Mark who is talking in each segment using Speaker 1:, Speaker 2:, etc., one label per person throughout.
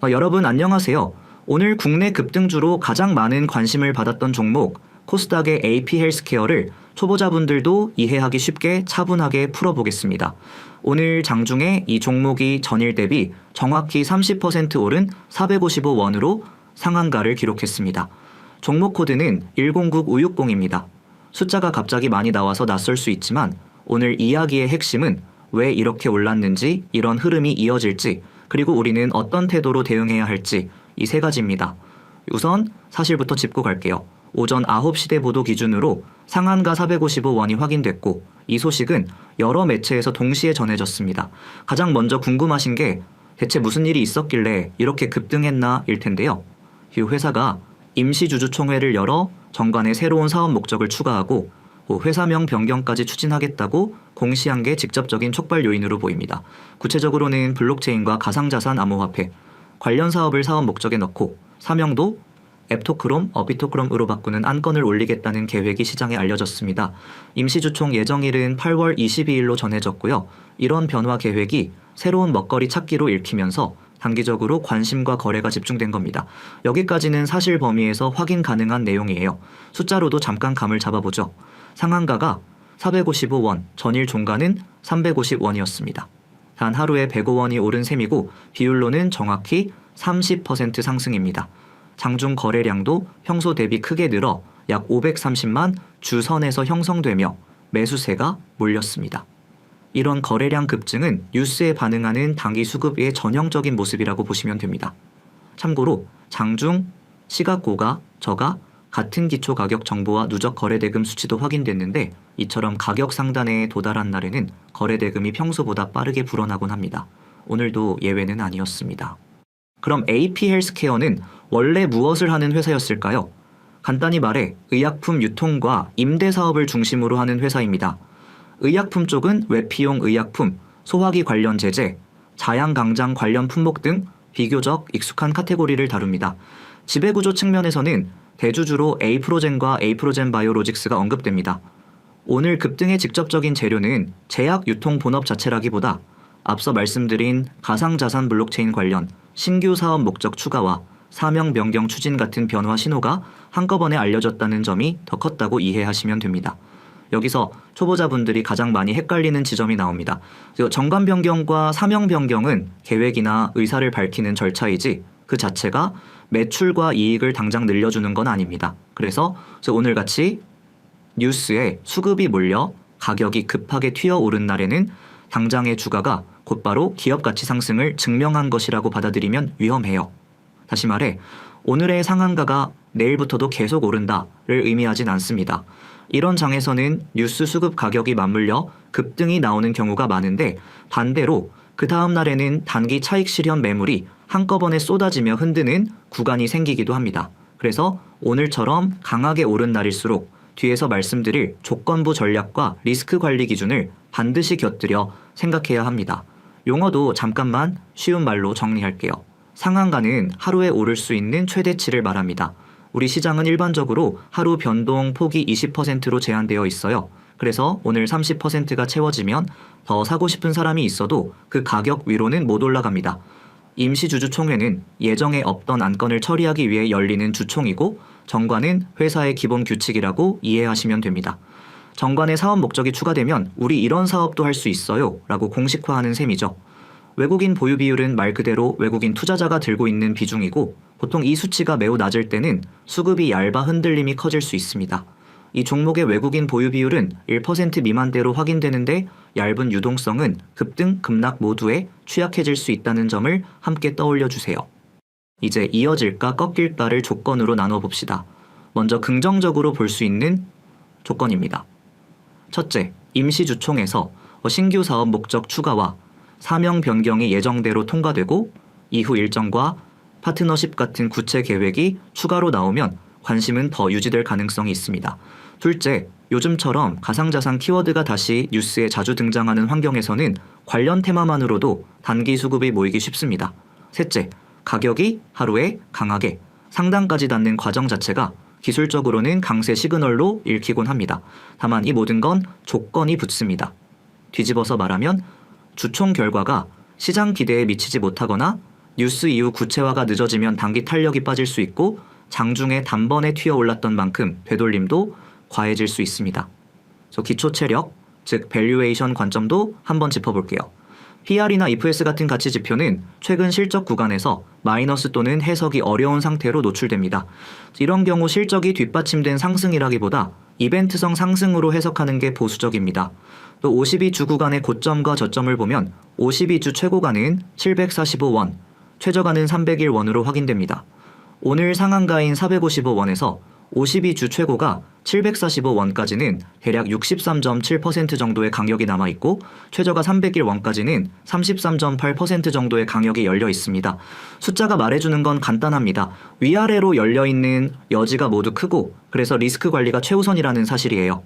Speaker 1: 어, 여러분 안녕하세요. 오늘 국내 급등주로 가장 많은 관심을 받았던 종목 코스닥의 AP 헬스케어를 초보자분들도 이해하기 쉽게 차분하게 풀어보겠습니다. 오늘 장중에 이 종목이 전일 대비 정확히 30% 오른 455원으로 상한가를 기록했습니다. 종목 코드는 109560입니다. 숫자가 갑자기 많이 나와서 낯설 수 있지만 오늘 이야기의 핵심은 왜 이렇게 올랐는지 이런 흐름이 이어질지 그리고 우리는 어떤 태도로 대응해야 할지 이 세 가지입니다. 우선 사실부터 짚고 갈게요. 오전 9시대 보도 기준으로 상한가 455원이 확인됐고 이 소식은 여러 매체에서 동시에 전해졌습니다. 가장 먼저 궁금하신 게 대체 무슨 일이 있었길래 이렇게 급등했나 일 텐데요. 이 회사가 임시주주총회를 열어 정관에 새로운 사업 목적을 추가하고 뭐 회사명 변경까지 추진하겠다고 공시한 게 직접적인 촉발 요인으로 보입니다. 구체적으로는 블록체인과 가상자산 암호화폐 관련 사업을 사업 목적에 넣고 사명도 앱토크롬, 어비토크롬으로 바꾸는 안건을 올리겠다는 계획이 시장에 알려졌습니다. 임시주총 예정일은 8월 22일로 전해졌고요. 이런 변화 계획이 새로운 먹거리 찾기로 읽히면서 단기적으로 관심과 거래가 집중된 겁니다. 여기까지는 사실 범위에서 확인 가능한 내용이에요. 숫자로도 잠깐 감을 잡아보죠. 상한가가 455원, 전일 종가는 350원이었습니다. 단 하루에 105원이 오른 셈이고 비율로는 정확히 30% 상승입니다. 장중 거래량도 평소 대비 크게 늘어 약 530만 주선에서 형성되며 매수세가 몰렸습니다. 이런 거래량 급증은 뉴스에 반응하는 단기 수급의 전형적인 모습이라고 보시면 됩니다. 참고로 장중 시각고가 저가 같은 기초 가격 정보와 누적 거래대금 수치도 확인됐는데 이처럼 가격 상단에 도달한 날에는 거래대금이 평소보다 빠르게 불어나곤 합니다. 오늘도 예외는 아니었습니다. 그럼 AP 헬스케어는 원래 무엇을 하는 회사였을까요? 간단히 말해 의약품 유통과 임대 사업을 중심으로 하는 회사입니다. 의약품 쪽은 외피용 의약품, 소화기 관련 제재, 자양강장 관련 품목 등 비교적 익숙한 카테고리를 다룹니다. 지배구조 측면에서는 대주주로 에이프로젠과 에이프로젠 바이오로직스가 언급됩니다. 오늘 급등의 직접적인 재료는 제약 유통 본업 자체라기보다 앞서 말씀드린 가상자산 블록체인 관련 신규 사업 목적 추가와 사명 변경 추진 같은 변화 신호가 한꺼번에 알려졌다는 점이 더 컸다고 이해하시면 됩니다. 여기서 초보자분들이 가장 많이 헷갈리는 지점이 나옵니다. 그 정관 변경과 사명 변경은 계획이나 의사를 밝히는 절차이지 그 자체가 매출과 이익을 당장 늘려주는 건 아닙니다. 그래서 오늘 같이 뉴스에 수급이 몰려 가격이 급하게 튀어오른 날에는 당장의 주가가 곧바로 기업 가치 상승을 증명한 것이라고 받아들이면 위험해요. 다시 말해 오늘의 상한가가 내일부터도 계속 오른다를 의미하진 않습니다. 이런 장에서는 뉴스 수급 가격이 맞물려 급등이 나오는 경우가 많은데 반대로 그 다음 날에는 단기 차익 실현 매물이 한꺼번에 쏟아지며 흔드는 구간이 생기기도 합니다. 그래서 오늘처럼 강하게 오른 날일수록 뒤에서 말씀드릴 조건부 전략과 리스크 관리 기준을 반드시 곁들여 생각해야 합니다. 용어도 잠깐만 쉬운 말로 정리할게요. 상한가는 하루에 오를 수 있는 최대치를 말합니다. 우리 시장은 일반적으로 하루 변동 폭이 20%로 제한되어 있어요. 그래서 오늘 30%가 채워지면 더 사고 싶은 사람이 있어도 그 가격 위로는 못 올라갑니다. 임시주주총회는 예정에 없던 안건을 처리하기 위해 열리는 주총이고 정관은 회사의 기본 규칙이라고 이해하시면 됩니다. 정관의 사업 목적이 추가되면 우리 이런 사업도 할 수 있어요 라고 공식화하는 셈이죠. 외국인 보유 비율은 말 그대로 외국인 투자자가 들고 있는 비중이고 보통 이 수치가 매우 낮을 때는 수급이 얇아 흔들림이 커질 수 있습니다. 이 종목의 외국인 보유 비율은 1% 미만대로 확인되는데 얇은 유동성은 급등, 급락 모두에 취약해질 수 있다는 점을 함께 떠올려 주세요. 이제 이어질까 꺾일까를 조건으로 나눠 봅시다. 먼저 긍정적으로 볼 수 있는 조건입니다. 첫째, 임시주총에서 신규 사업 목적 추가와 사명 변경이 예정대로 통과되고 이후 일정과 파트너십 같은 구체 계획이 추가로 나오면 관심은 더 유지될 가능성이 있습니다. 둘째, 요즘처럼 가상자산 키워드가 다시 뉴스에 자주 등장하는 환경에서는 관련 테마만으로도 단기 수급이 모이기 쉽습니다. 셋째, 가격이 하루에 강하게 상단까지 닿는 과정 자체가 기술적으로는 강세 시그널로 읽히곤 합니다. 다만 이 모든 건 조건이 붙습니다. 뒤집어서 말하면 주총 결과가 시장 기대에 미치지 못하거나 뉴스 이후 구체화가 늦어지면 단기 탄력이 빠질 수 있고 장중에 단번에 튀어 올랐던 만큼 되돌림도 과해질 수 있습니다. 그래서 기초 체력, 즉 밸류에이션 관점도 한번 짚어볼게요. PR이나 EPS 같은 가치 지표는 최근 실적 구간에서 마이너스 또는 해석이 어려운 상태로 노출됩니다. 이런 경우 실적이 뒷받침된 상승이라기보다 이벤트성 상승으로 해석하는 게 보수적입니다. 또 52주 구간의 고점과 저점을 보면 52주 최고가는 745원, 최저가는 301원으로 확인됩니다. 오늘 상한가인 455원에서 52주 최고가 745원까지는 대략 63.7% 정도의 강력이 남아 있고 최저가 301 원까지는 33.8% 정도의 강력이 열려 있습니다. 숫자가 말해주는 건 간단합니다. 위아래로 열려 있는 여지가 모두 크고 그래서 리스크 관리가 최우선이라는 사실이에요.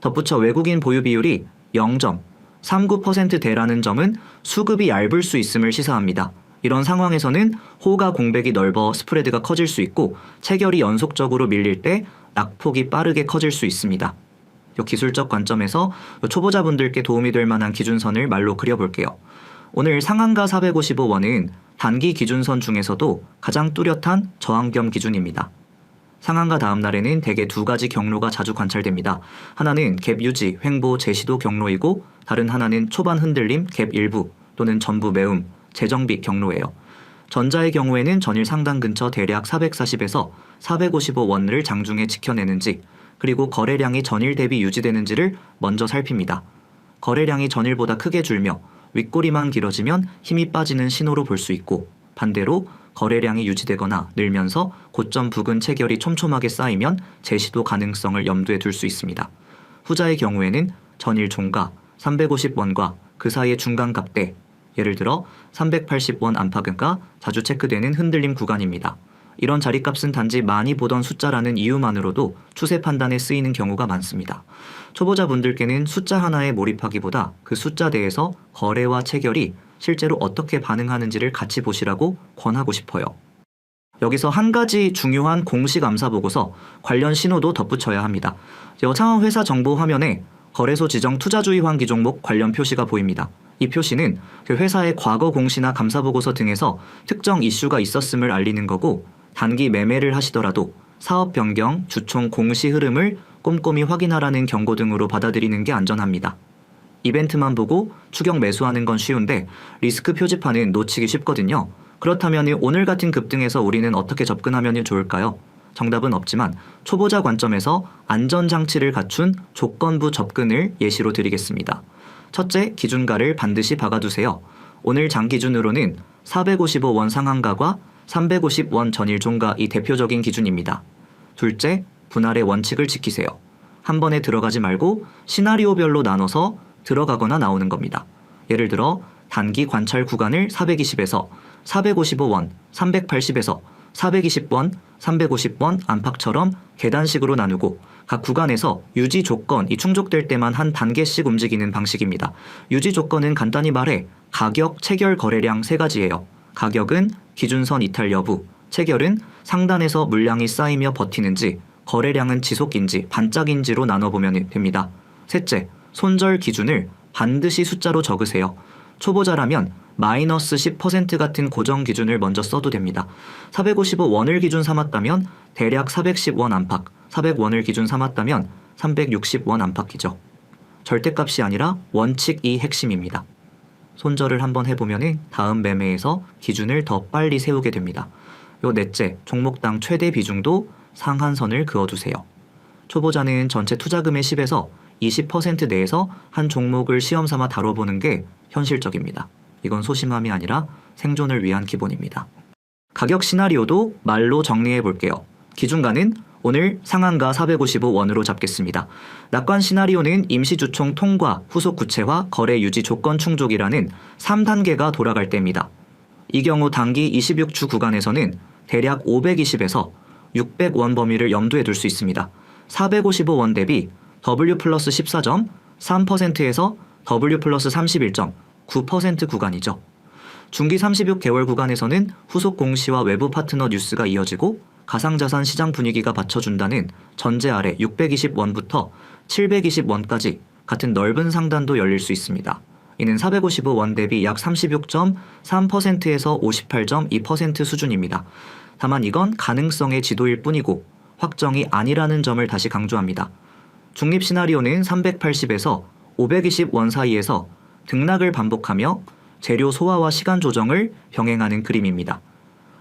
Speaker 1: 덧붙여 외국인 보유 비율이 0.39%대라는 점은 수급이 얇을 수 있음을 시사합니다. 이런 상황에서는 호가 공백이 넓어 스프레드가 커질 수 있고 체결이 연속적으로 밀릴 때 낙폭이 빠르게 커질 수 있습니다. 요 기술적 관점에서 초보자분들께 도움이 될 만한 기준선을 말로 그려볼게요. 오늘 상한가 455원은 단기 기준선 중에서도 가장 뚜렷한 저항 겸 기준입니다. 상한가 다음 날에는 대개 두 가지 경로가 자주 관찰됩니다. 하나는 갭 유지, 횡보, 제시도 경로이고 다른 하나는 초반 흔들림, 갭 일부 또는 전부 매움, 재정비 경로예요. 전자의 경우에는 전일 상단 근처 대략 440에서 455원을 장중에 지켜내는지 그리고 거래량이 전일 대비 유지되는지를 먼저 살핍니다. 거래량이 전일보다 크게 줄며 윗꼬리만 길어지면 힘이 빠지는 신호로 볼 수 있고 반대로 거래량이 유지되거나 늘면서 고점 부근 체결이 촘촘하게 쌓이면 제시도 가능성을 염두에 둘 수 있습니다. 후자의 경우에는 전일 종가 350원과 그 사이의 중간 값대 예를 들어 380원 안팎은가 자주 체크되는 흔들림 구간입니다. 이런 자리값은 단지 많이 보던 숫자라는 이유만으로도 추세 판단에 쓰이는 경우가 많습니다. 초보자분들께는 숫자 하나에 몰입하기보다 그 숫자 내에서 거래와 체결이 실제로 어떻게 반응하는지를 같이 보시라고 권하고 싶어요. 여기서 한 가지 중요한 공식 암사 보고서 관련 신호도 덧붙여야 합니다. 여창원 회사 정보 화면에 거래소 지정 투자주의 환기 종목 관련 표시가 보입니다. 이 표시는 그 회사의 과거 공시나 감사 보고서 등에서 특정 이슈가 있었음을 알리는 거고 단기 매매를 하시더라도 사업 변경, 주총 공시 흐름을 꼼꼼히 확인하라는 경고 등으로 받아들이는 게 안전합니다. 이벤트만 보고 추격 매수하는 건 쉬운데 리스크 표지판은 놓치기 쉽거든요. 그렇다면 오늘 같은 급등에서 우리는 어떻게 접근하면 좋을까요? 정답은 없지만 초보자 관점에서 안전장치를 갖춘 조건부 접근을 예시로 드리겠습니다. 첫째, 기준가를 반드시 박아두세요. 오늘 장 기준으로는 455원 상한가과 350원 전일 종가 이 대표적인 기준입니다. 둘째, 분할의 원칙을 지키세요. 한 번에 들어가지 말고 시나리오별로 나눠서 들어가거나 나오는 겁니다. 예를 들어 단기 관찰 구간을 420에서 455원, 380에서 420원, 350원 안팎처럼 계단식으로 나누고 각 구간에서 유지 조건이 충족될 때만 한 단계씩 움직이는 방식입니다. 유지 조건은 간단히 말해 가격, 체결, 거래량 세 가지예요. 가격은 기준선 이탈 여부, 체결은 상단에서 물량이 쌓이며 버티는지, 거래량은 지속인지 반짝인지로 나눠보면 됩니다. 셋째, 손절 기준을 반드시 숫자로 적으세요. 초보자라면 마이너스 10% 같은 고정 기준을 먼저 써도 됩니다. 455원을 기준 삼았다면 대략 410원 안팎, 400원을 기준 삼았다면 360원 안팎이죠. 절대값이 아니라 원칙이 핵심입니다. 손절을 한번 해보면 다음 매매에서 기준을 더 빨리 세우게 됩니다. 요 넷째, 종목당 최대 비중도 상한선을 그어두세요. 초보자는 전체 투자금의 10에서 20% 내에서 한 종목을 시험 삼아 다뤄보는 게 현실적입니다. 이건 소심함이 아니라 생존을 위한 기본입니다. 가격 시나리오도 말로 정리해 볼게요. 기준가는 오늘 상한가 455원으로 잡겠습니다. 낙관 시나리오는 임시 주총 통과, 후속 구체화, 거래 유지 조건 충족이라는 3단계가 돌아갈 때입니다. 이 경우 단기 26주 구간에서는 대략 520에서 600원 범위를 염두에 둘 수 있습니다. 455원 대비 W 플러스 14점, 3%에서 W 플러스 31.9% 구간이죠. 중기 36개월 구간에서는 후속 공시와 외부 파트너 뉴스가 이어지고 가상자산 시장 분위기가 받쳐준다는 전제 아래 620원부터 720원까지 같은 넓은 상단도 열릴 수 있습니다. 이는 455원 대비 약 36.3%에서 58.2% 수준입니다. 다만 이건 가능성의 지도일 뿐이고 확정이 아니라는 점을 다시 강조합니다. 중립 시나리오는 380에서 520원 사이에서 등락을 반복하며 재료 소화와 시간 조정을 병행하는 그림입니다.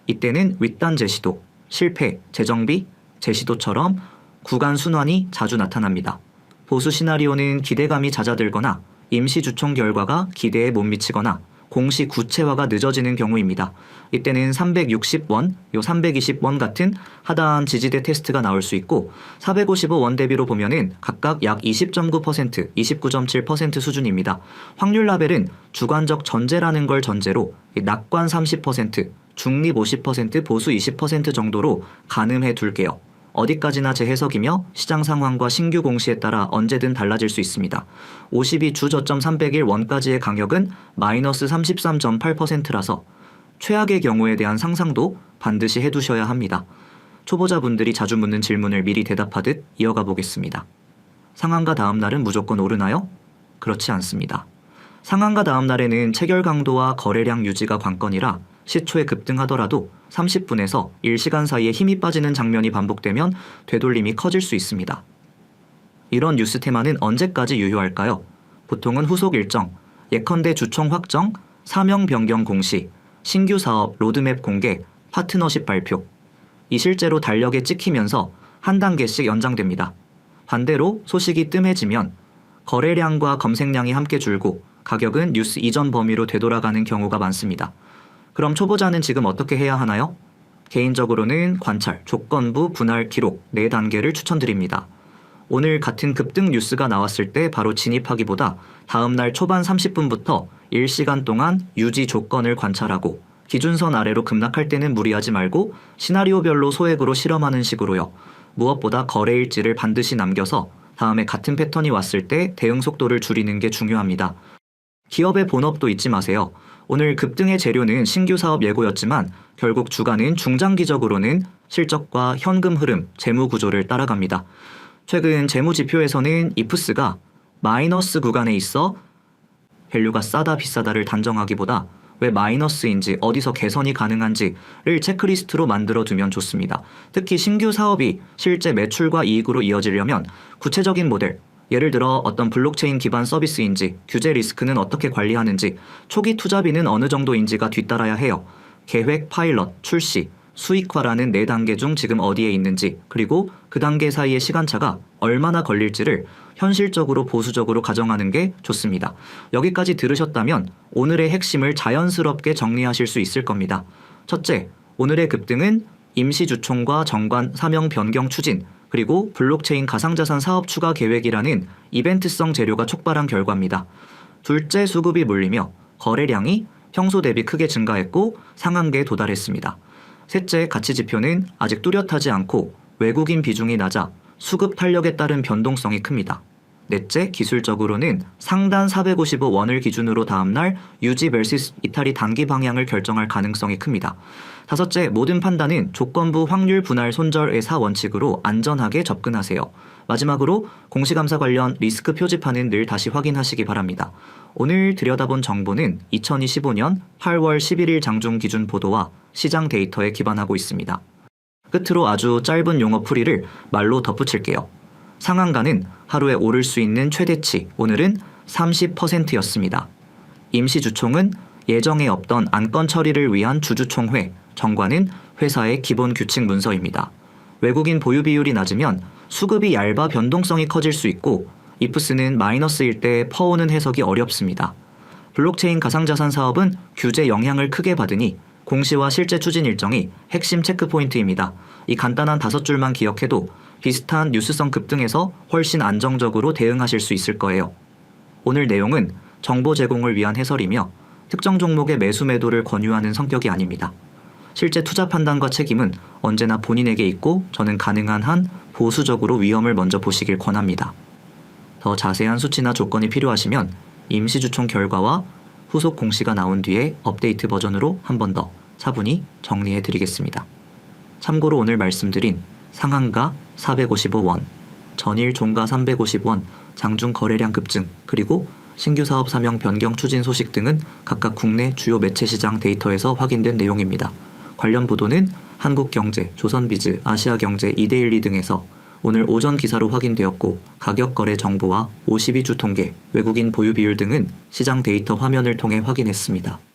Speaker 1: 이때는 윗단 제시도, 실패, 재정비, 제시도처럼 구간 순환이 자주 나타납니다. 보수 시나리오는 기대감이 잦아들거나 임시 주총 결과가 기대에 못 미치거나 공시 구체화가 늦어지는 경우입니다. 이때는 360원, 요 320원 같은 하다한 지지대 테스트가 나올 수 있고 455원 대비로 보면은 각각 약 20.9%, 29.7% 수준입니다. 확률 라벨은 주관적 전제라는 걸 전제로 이 낙관 30%, 중립 50%, 보수 20% 정도로 가늠해 둘게요. 어디까지나 제 해석이며 시장 상황과 신규 공시에 따라 언제든 달라질 수 있습니다. 52주 저점 301 원까지의 강역은 마이너스 33.8%라서 최악의 경우에 대한 상상도 반드시 해두셔야 합니다. 초보자분들이 자주 묻는 질문을 미리 대답하듯 이어가 보겠습니다. 상한가 다음 날은 무조건 오르나요? 그렇지 않습니다. 상한가 다음 날에는 체결 강도와 거래량 유지가 관건이라 시초에 급등하더라도 30분에서 1시간 사이에 힘이 빠지는 장면이 반복되면 되돌림이 커질 수 있습니다. 이런 뉴스 테마는 언제까지 유효할까요? 보통은 후속 일정, 예컨대 주총 확정, 사명 변경 공시, 신규 사업 로드맵 공개, 파트너십 발표. 이 실제로 달력에 찍히면서 한 단계씩 연장됩니다. 반대로 소식이 뜸해지면 거래량과 검색량이 함께 줄고 가격은 뉴스 이전 범위로 되돌아가는 경우가 많습니다. 그럼 초보자는 지금 어떻게 해야 하나요? 개인적으로는 관찰, 조건부, 분할, 기록 네 단계를 추천드립니다. 오늘 같은 급등 뉴스가 나왔을 때 바로 진입하기보다 다음날 초반 30분부터 1시간 동안 유지 조건을 관찰하고 기준선 아래로 급락할 때는 무리하지 말고 시나리오별로 소액으로 실험하는 식으로요. 무엇보다 거래 일지를 반드시 남겨서 다음에 같은 패턴이 왔을 때 대응 속도를 줄이는 게 중요합니다. 기업의 본업도 잊지 마세요. 오늘 급등의 재료는 신규 사업 예고였지만 결국 주가는 중장기적으로는 실적과 현금 흐름, 재무 구조를 따라갑니다. 최근 재무 지표에서는 이프스가 마이너스 구간에 있어 밸류가 싸다 비싸다를 단정하기보다 왜 마이너스인지 어디서 개선이 가능한지를 체크리스트로 만들어 두면 좋습니다. 특히 신규 사업이 실제 매출과 이익으로 이어지려면 구체적인 모델, 예를 들어 어떤 블록체인 기반 서비스인지, 규제 리스크는 어떻게 관리하는지, 초기 투자비는 어느 정도인지가 뒤따라야 해요. 계획, 파일럿, 출시, 수익화라는 네 단계 중 지금 어디에 있는지, 그리고 그 단계 사이의 시간차가 얼마나 걸릴지를 현실적으로 보수적으로 가정하는 게 좋습니다. 여기까지 들으셨다면 오늘의 핵심을 자연스럽게 정리하실 수 있을 겁니다. 첫째, 오늘의 급등은 임시 주총과 정관 사명 변경 추진, 그리고 블록체인 가상자산 사업 추가 계획이라는 이벤트성 재료가 촉발한 결과입니다. 둘째, 수급이 몰리며 거래량이 평소 대비 크게 증가했고 상한계에 도달했습니다. 셋째, 가치 지표는 아직 뚜렷하지 않고 외국인 비중이 낮아 수급 탄력에 따른 변동성이 큽니다. 넷째, 기술적으로는 상단 455원을 기준으로 다음날 유지 vs 이탈이 단기 방향을 결정할 가능성이 큽니다. 다섯째, 모든 판단은 조건부 확률 분할 손절 의사 원칙으로 안전하게 접근하세요. 마지막으로 공시감사 관련 리스크 표지판은 늘 다시 확인하시기 바랍니다. 오늘 들여다본 정보는 2025년 8월 11일 장중 기준 보도와 시장 데이터에 기반하고 있습니다. 끝으로 아주 짧은 용어 풀이를 말로 덧붙일게요. 상한가는 하루에 오를 수 있는 최대치, 오늘은 30%였습니다. 임시주총은 예정에 없던 안건 처리를 위한 주주총회, 정관은 회사의 기본 규칙 문서입니다. 외국인 보유 비율이 낮으면 수급이 얇아 변동성이 커질 수 있고 이프스는 마이너스일 때 퍼오는 해석이 어렵습니다. 블록체인 가상자산 사업은 규제 영향을 크게 받으니 공시와 실제 추진 일정이 핵심 체크 포인트입니다. 이 간단한 다섯 줄만 기억해도 비슷한 뉴스성 급등에서 훨씬 안정적으로 대응하실 수 있을 거예요. 오늘 내용은 정보 제공을 위한 해설이며 특정 종목의 매수 매도를 권유하는 성격이 아닙니다. 실제 투자 판단과 책임은 언제나 본인에게 있고 저는 가능한 한 보수적으로 위험을 먼저 보시길 권합니다. 더 자세한 수치나 조건이 필요하시면 임시주총 결과와 후속 공시가 나온 뒤에 업데이트 버전으로 한 번 더 차분히 정리해 드리겠습니다. 참고로 오늘 말씀드린 상한가 455원, 전일 종가 350원, 장중 거래량 급증, 그리고 신규 사업 사명 변경 추진 소식 등은 각각 국내 주요 매체 시장 데이터에서 확인된 내용입니다. 관련 보도는 한국경제, 조선비즈, 아시아경제, 이데일리 등에서 오늘 오전 기사로 확인되었고 가격 거래 정보와 52주 통계, 외국인 보유 비율 등은 시장 데이터 화면을 통해 확인했습니다.